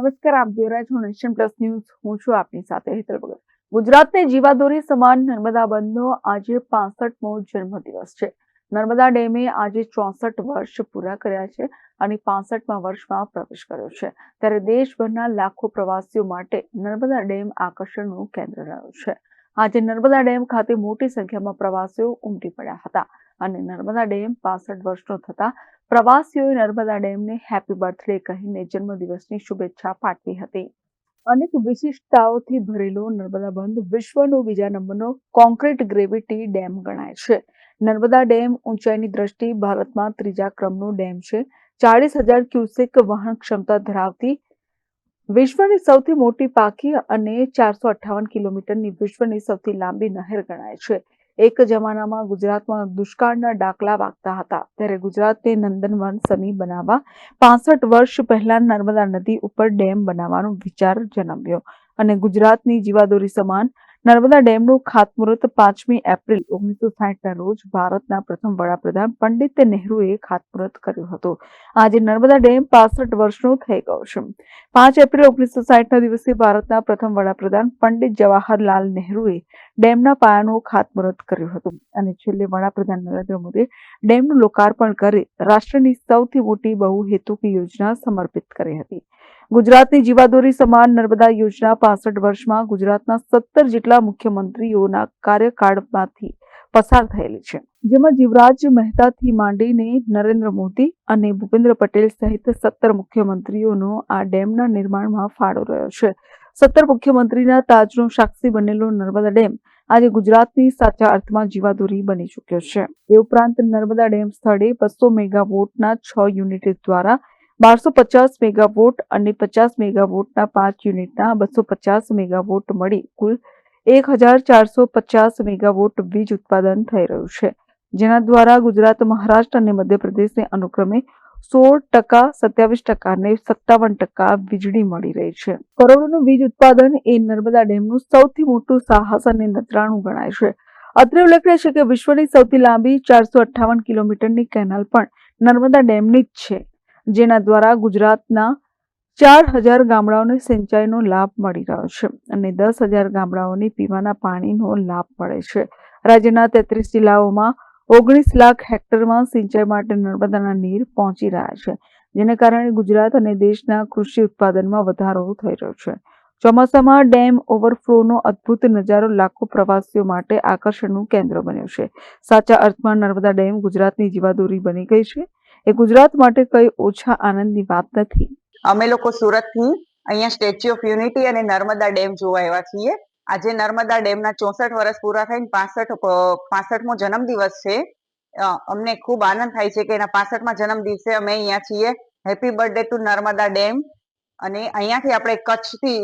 નમસ્કાર, આપ જોઈ રહ્યા છો નેશન પ્લસ ન્યૂઝ. હું છું આપની સાથે હેતલ ભગત. ગુજરાતને જીવાદોરી સમાન નર્મદા બંધનો આજે પાસઠમો જન્મદિવસ છે. નર્મદા ડેમે આજે ચોસઠ વર્ષ પૂરા કર્યા છે અને પાસઠમાં વર્ષમાં પ્રવેશ કર્યો છે. ત્યારે દેશભરના લાખો પ્રવાસીઓ માટે નર્મદા ડેમ આકર્ષણનું કેન્દ્ર રહ્યું છે. આજે નર્મદા ડેમ ખાતે મોટી સંખ્યામાં પ્રવાસીઓ ઉમટી પડ્યા હતા અને નર્મદા ડેમ પાસઠ વર્ષનો થતા પ્રવાસીઓએ નર્મદા ડેમને હેપી બર્થડે કહીને જન્મદિવસની શુભેચ્છા પાઠવી હતી. અનેક વિશિષ્ટતાઓથી ભરેલો નર્મદા બંધ વિશ્વનો બીજા નંબરનો કોન્ક્રીટ ગ્રેવિટી ડેમ ગણાય છે. નર્મદા ડેમ ઊંચાઈની દ્રષ્ટિએ ભારતમાં ત્રીજા ક્રમનો ડેમ છે. ચાળીસ હજાર ક્યુસેક વહન ક્ષમતા ધરાવતી વિશ્વની સૌથી મોટી પાકી અને ચારસો અઠ્ઠાવન કિલોમીટરની વિશ્વની સૌથી લાંબી નહેર ગણાય છે. એક જમાનામાં ગુજરાતમાં દુષ્કાળના ડાકલા વાગતા હતા. ત્યારે ગુજરાતને નંદનવન સમી બનાવવા પાસઠ વર્ષ પહેલા નર્મદા નદી ઉપર ડેમ બનાવવાનો વિચાર જન્મ્યો અને ગુજરાતની જીવાદોરી સમાન નર્મદા ડેમનું ખાતમુહૂર્ત પાંચમી એપ્રિલ ઓગણીસો સાહીઠના રોજ ભારતના પ્રથમ વડાપ્રધાન પંડિત નહેરુએ ખાતમુહૂર્ત કર્યું હતું. આજે નર્મદા ડેમ પાસઠ વર્ષનો થઈ ગયો છે. પાંચ એપ્રિલ ઓગણીસો સાહીઠના દિવસે ભારતના પ્રથમ વડાપ્રધાન પંડિત જવાહરલાલ નહેરુએ ડેમના પાયાનું ખાતમુહૂર્ત કર્યું હતું અને છેલ્લે વડાપ્રધાન નરેન્દ્ર મોદીએ ડેમનું લોકાર્પણ કરી રાષ્ટ્રની સૌથી મોટી બહુહેતુકી યોજના સમર્પિત કરી હતી. ગુજરાતની જીવાદોરી સમાન નર્મદા યોજના પાસઠ વર્ષમાં ગુજરાતના સત્તર જેટલા મુખ્યમંત્રીઓના કાર્યકાળમાંથી પસાર થયેલી છે. જેમાં જીવરાજ મહેતાથી માંડીને નરેન્દ્ર મોદી અને ભૂપેન્દ્ર પટેલ સહિત સત્તર મુખ્યમંત્રીઓનો આ ડેમના નિર્માણમાં ફાળો રહ્યો છે. સત્તર મુખ્યમંત્રીના તાજનો સાક્ષી બનેલો નર્મદા ડેમ આજે ગુજરાતની સાચા અર્થમાં જીવાદોરી બની ચૂક્યો છે. એ ઉપરાંત નર્મદા ડેમ સ્થળે બસો મેગાવોટના છ યુનિટ દ્વારા બારસો પચાસ મેગાવોટ અને પચાસ મેગાવોટના પાંચ યુનિટના બસો પચાસ મેગાવોટ મળી. કુલ એક હજાર ચારસો પચાસ મેગાવોટ વીજ ઉત્પાદન થઈ રહ્યું છે. જેના દ્વારા ગુજરાત, મહારાષ્ટ્ર અને મધ્યપ્રદેશને અનુક્રમે સોળ ટકા, સત્યાવીસ ટકા અને સત્તાવન ટકા વીજળી મળી રહી છે. કરોડોનું વીજ ઉત્પાદન એ નર્મદા ડેમનું સૌથી મોટું સાહસ અને નતરાણું ગણાય છે. અત્રે ઉલ્લેખનીય છે કે વિશ્વની સૌથી લાંબી ચારસો અઠ્ઠાવન કિલોમીટરની કેનાલ પણ નર્મદા ડેમની જ છે. જેના દ્વારા ગુજરાતના ચાર હજાર ગામડાઓને સિંચાઈનો લાભ મળી રહ્યો છે અને દસ હજાર ગામડાઓને પીવાના પાણીનો લાભ મળે છે. રાજ્યના તેત્રીસ જિલ્લાઓમાં ઓગણીસ લાખ હેક્ટરમાં સિંચાઈ માટે નર્મદાના નીર પહોંચી રહ્યા છે, જેને કારણે ગુજરાત અને દેશના કૃષિ ઉત્પાદનમાં વધારો થઈ રહ્યો છે. ચોમાસામાં ડેમ ઓવરફ્લોનો અદ્ભુત નજારો લાખો પ્રવાસીઓ માટે આકર્ષણનું કેન્દ્ર બન્યો છે. સાચા અર્થમાં નર્મદા ડેમ ગુજરાતની જીવાદોરી બની ગઈ છે એ ગુજરાત માટે કઈ ઓછા આનંદની વાત નથી. અમે લોકો સુરતથી અહીંયા સ્ટેચ્યુ ઓફ યુનિટી અને નર્મદા ડેમ જોવા આવ્યા છીએ. આજે નર્મદા ડેમના ચોસઠ વર્ષ પૂરા થઈને પાસઠ પાસઠમો જન્મદિવસ છે. અમને ખૂબ આનંદ થાય છે કે એના પાસઠમાં જન્મદિવસે અમે અહીંયા છીએ. Happy birthday to Narmada dam. અને અહીંયાથી આપણે કચ્છથી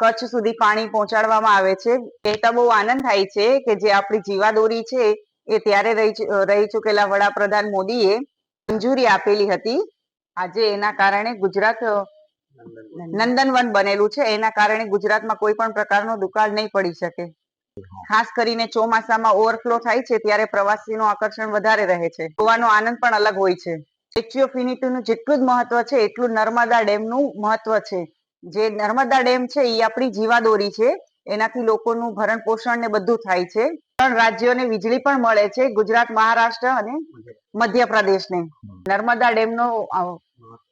કચ્છ સુધી પાણી પહોંચાડવામાં આવે છે. કહેતા બહુ આનંદ થાય છે કે જે આપણી જીવાદોરી છે એ ત્યારે રહી ચૂકેલા વડાપ્રધાન મોદીએ મંજૂરી આપેલી હતી. આજે એના કારણે ગુજરાત નંદનવન બનેલું છે. એના કારણે ગુજરાતમાં કોઈ પણ પ્રકારનો દુકાળ નહીં પડી શકે. ખાસ કરીને ચોમાસામાં ઓવરફ્લો થાય છે ત્યારે પ્રવાસીનું આકર્ષણ વધારે રહે છે. જોવાનો આનંદ પણ અલગ હોય છે. સ્ટેચ્યુ ઓફ યુનિટીનું જેટલું જ મહત્વ છે, એટલું નર્મદા ડેમનું મહત્વ છે. જે નર્મદા ડેમ છે એ આપણી જીવાદોરી છે. એનાથી લોકોનું ભરણ પોષણ ને બધું થાય છે. રાજ્યોને વીજળી પણ મળે છે. ગુજરાત, મહારાષ્ટ્ર અને મધ્યપ્રદેશને. નર્મદા ડેમનો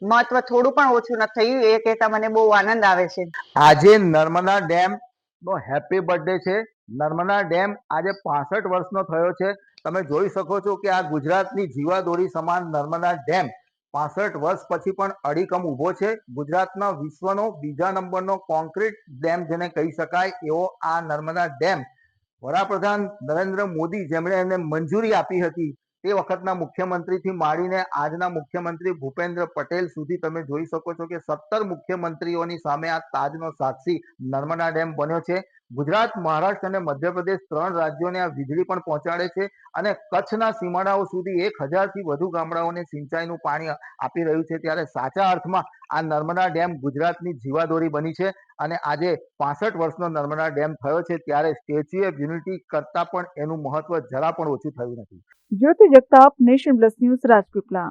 મહત્વ થોડું પણ ઓછું નથી થયું એ કહેતા મને બહુ આનંદ આવે છે. આજે નર્મદા ડેમ નો હેપી બર્થડે છે. નર્મદા ડેમ આજે પાસઠ વર્ષનો થયો છે. તમે જોઈ શકો છો કે આ ગુજરાતની જીવાદોરી સમાન નર્મદા ડેમ પાસઠ વર્ષ પછી પણ અડીકમ ઊભો છે. ગુજરાતના વિશ્વનો બીજા નંબરનો કોન્ક્રીટ ડેમ જેને કહી શકાય એવો આ નર્મદા ડેમ વડાપ્રધાન નરેન્દ્ર મોદી જેમણે એને મંજૂરી આપી હતી તે વખતના મુખ્યમંત્રીથી માંડીને આજના મુખ્યમંત્રી ભૂપેન્દ્ર પટેલ સુધી તમે જોઈ શકો છો કે સત્તર મુખ્યમંત્રીઓની સામે આ તાજનો સાક્ષી નર્મદા ડેમ બન્યો છે. ગુજરાત, મહારાષ્ટ્ર અને મધ્યપ્રદેશ ત્રણ રાજ્યોને આ વીજળી પણ પહોંચાડે છે અને કચ્છના સીમાડાઓ સુધી એક હજારથી વધુ ગામડાઓને સિંચાઈનું પાણી આપી રહ્યું છે. ત્યારે સાચા અર્થમાં આ નર્મદા ડેમ ગુજરાતની જીવાદોરી બની છે અને આજે પાસઠ વર્ષનો નર્મદા ડેમ થયો છે ત્યારે સ્ટેચ્યુ ઓફ યુનિટી કરતા પણ એનું મહત્વ જરા પણ ઓછું થયું નથી. Jyoti Jagtap, nation plus news Rajpipla.